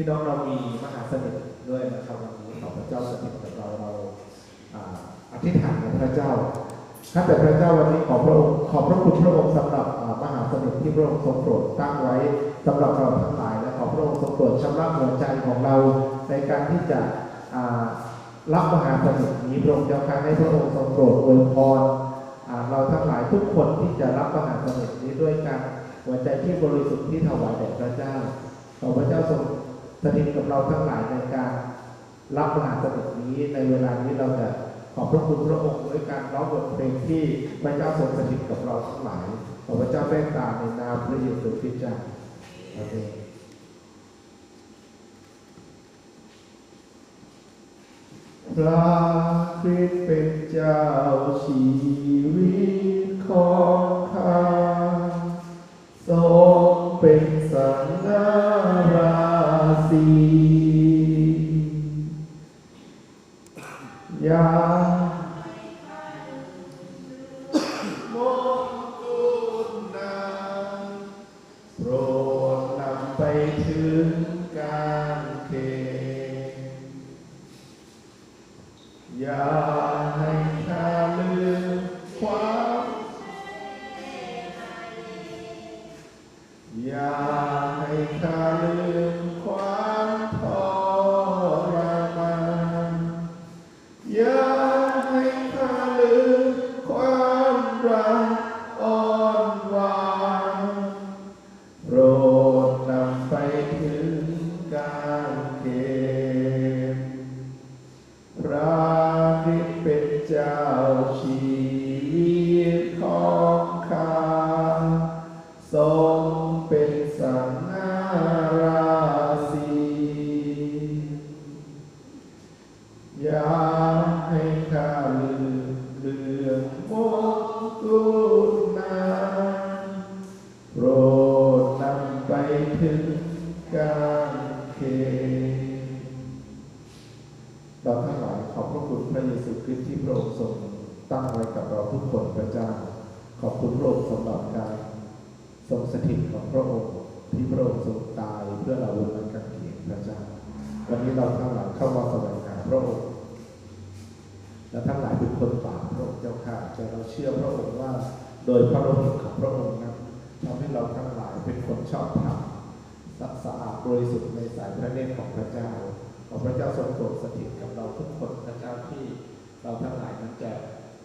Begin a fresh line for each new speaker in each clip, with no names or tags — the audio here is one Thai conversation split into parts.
พี่น้องเรามีมหาสนิทด้วยนะครับวันนี้ขอพระเจ้าสถิตกับเราเราอธิษฐานกับพระเจ้าข้าแต่พระเจ้าวันนี้ขอพระองค์ขอพระคุณพระองค์สำหรับมหาสนิทที่พระองค์ทรงโปรดตั้งไว้สำหรับเราทั้งหลายและขอพระองค์ทรงโปรดชำระหัวใจของเรา ในการที่จะรับมหาสนิทนี้พระองค์เจ้าข้าให้พระองค์ทรงโปรดอวยพรเราทั้งหลายทุกคนที่จะรับมหาสนิทนี้ด้วยการหัวใจที่บริสุทธิ์ที่ถวายแด่พระเจ้าขอพระเจ้าทรง สถิตกับเราทั้งหลายในการรับมหาสนิทนี้ในเวลานี้เราจะขอบพระคุณพระองค์ด้วยการร้องบทเพลงที่พระเจ้าทรงสถิตกับเราทั้งหลายขอพระเจ้าเมตตาในนามพระเยซูคริสต์เจ้าอาเมนพระคริสต์เป็นเจ้าชีวิตของข้าทรง ยามงกุฎนาโปรดนำไปถึงการเขนอย่าให้ข้าลืมความอย่า ชีวิตของข้าทรงเป็นสังฆราศีอย่าให้ข้าลืมเรื่องมงกุฎนางโปรดนำไปถึงการเขนเราทั้งหลายขอบพระคุณพระเยซูคริสต์ที่พระองค์ทรง ตั้งไว้กับเราทุกคนพระเจ้า ขอบคุณพระองค์สำหรับการทรงสถิตของพระองค์ที่พระองค์ทรงตายเพื่อเราบนไม้กางเขนพระเจ้า วันนี้เราทั้งหลายเข้ามาแสวงหาพระองค์และทั้งหลายเป็นคนบาปพระองค์เจ้าข้าแต่เราเชื่อพระองค์ว่า โดยพระโลหิตของพระองค์นั้นทำให้เราทั้งหลายเป็นคนชอบธรรมสะอาดบริสุทธิ์ในสายพระเนตรของพระเจ้า ขอพระเจ้าทรงโปรดสถิตกับเราทุกคนพระเจ้าที่เราทั้งหลายนั้นจะ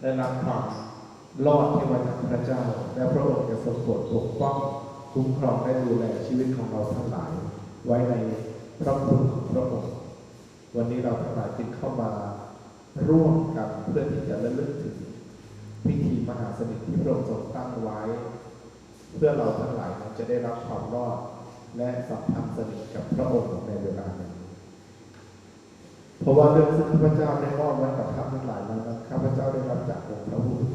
ได้รับความรอดที่มาจากพระเจ้า และพระองค์จะทรงโปรดปกป้องคุ้มครองและดูแลชีวิตของเราทั้งหลาย ไว้ในพระคุณของพระองค์วันนี้เราทั้งหลายจึงเข้ามาร่วมกันเพื่อที่จะระลึกถึงพิธีมหาสนิทที่พระองค์ทรงตั้งไว้ เพื่อเราทั้งหลายจะได้รับความรอดและสัมพันธ์สนิทกับพระองค์ในเวลานี้เพราะว่าเรื่องซึ่งข้าพเจ้าได้มอบไว้กับท่านทั้งหลายนั้นข้าพเจ้าได้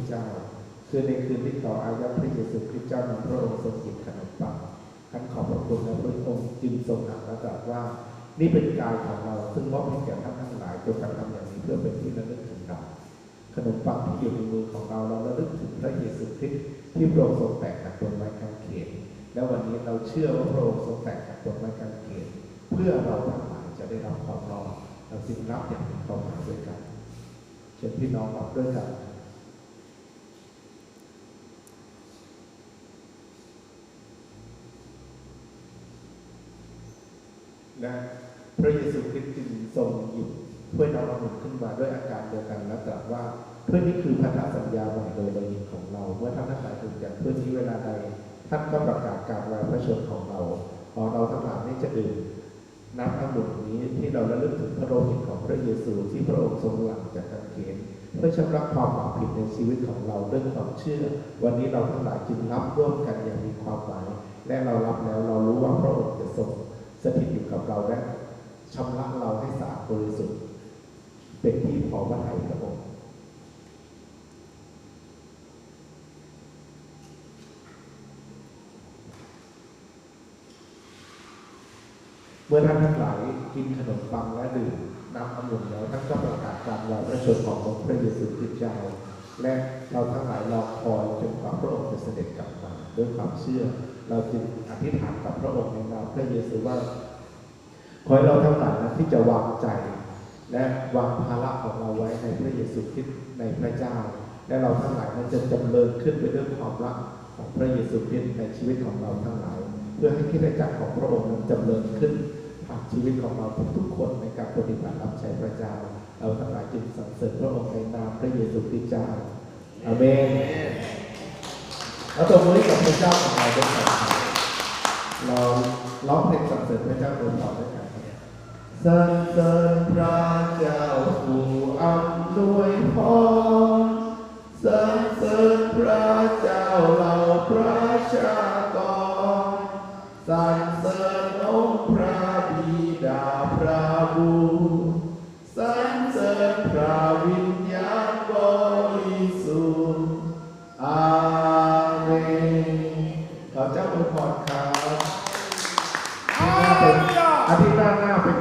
เป็นเจ้า คือในคืนที่เขาอายัดพระเยซูคริสต์เจ้านำพระองค์ทรงกินขนมปังท่านขอบพระคุณและพระองค์จึงทรงหักและตรัสว่า นี่เป็นกายของเราซึ่งมอบให้แก่ท่านทั้งหลายจงกระทำอย่างนี้เพื่อเป็นที่ระลึกถึงเราขนมปังที่อยู่ในมือของเราเราระลึกถึงพระเยซูคริสต์ที่พระองค์ทรงแตกหักบนไม้กางเขนและวันนี้เราเชื่อว่าพระองค์ทรงแตกหักบนไม้กางเขนเพื่อเราทั้งหลายจะได้รับความรอดเราจึงรับอย่างเป็นความหมายด้วยกันเชิญพี่น้องรับด้วยกัน และพระเยซูคริสต์จึงทรงหยิบถ้วยน้ำองุ่นขึ้นมาด้วยอาการเดียวกันและตรัสว่าถ้วยนี้คือพันธสัญญาใหม่โดยโลหิของเรา เมื่อท่านทั้งหลายถูกจากถ้วยนี้เวลาใดท่านก็ประกาศการวางพระชนของเราขอเราทั้งหลายนี้จะดื่มน้ำองุ่นนี้ที่เราระลึกถึงพระโลหิตของพระเยซูที่พระองค์ทรงหลั่งจากกางเขนเพื่อชำระความบาปผิดในชีวิตของเราด้วยความเชื่อ วันนี้เราทั้งหลายจึงรับร่วมกันอย่างมีความหมาย และเรารับแล้วเรารู้ว่าพระองค์จะทรงสถิต กับเราและชำระเราให้สะอาดบริสุทธิ์ เป็นที่พอพระทัยพระองค์เมื่อท่านทั้งหลายกินขนมปังและดื่มน้ำองุ่นแล้วท่านก็ประกาศการวางพระชนขององค์พระเยซูคริสต์เจ้าและเราทั้งหลายรอคอยจนกว่าพระองค์จะเสด็จกลับมาด้วยความเชื่อ เราจึงอธิษฐานกับพระองค์ในนามพระเยซูว่า ขอให้เราทั้งหลายนะที่จะวางใจ และวางภาระของเราไว้ในพระเยซูคริสต์ในพระเจ้า และเราทั้งหลายนั้นจะจำเริญขึ้นไปด้วยความรักของพระเยซูคริสต์ในชีวิตของเราทั้งหลาย เพื่อให้คริสตจักรของพระองค์นั้นจำเริญขึ้นผ่านชีวิตของเราทุกๆคนในการปฏิบัติรับใช้พระเจ้า เราทั้งหลายจึงสรรเสริญพระองค์ในนามพระเยซูคริสต์เจ้าอาเมนแล้วตัวมือกับพระเจ้าของเราด้วยกันครับเราร้องเพลงสรรเสริญพระเจ้าโดยต่อด้วยกันครับ สรรเสริญพระเจ้าผู้อำนวยพรสรรเสริญพระเจ้าเหล่าพระชากรสรรเสริญองค์พระบิดาพระบูสรรเสริญพระวิ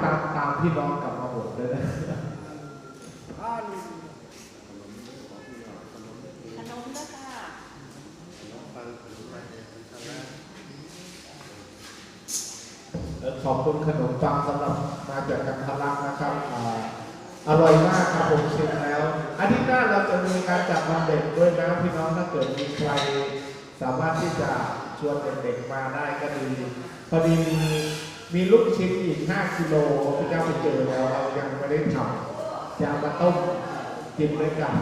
ตามตามพี่น้องกลับมาหมดเลยนะ
ขนมด้วยค่ะ
ขอบคุณขนมปังสำหรับมาจากกันทลักนะครับอ่าอร่อยมากครับผมชิมแล้วอาทิตย์หน้าเราจะมีการจัดวันเด็กด้วยนะพี่น้องถ้าเกิดมีใครสามารถที่จะชวนเด็กๆมาได้ก็ดีพอดีมี มีลูกชิ้นอีก 5กิโลพี่เจ้าไปเจอแล้วเรายังไม่ได้ทำจะมาต้มกินด้วยกัน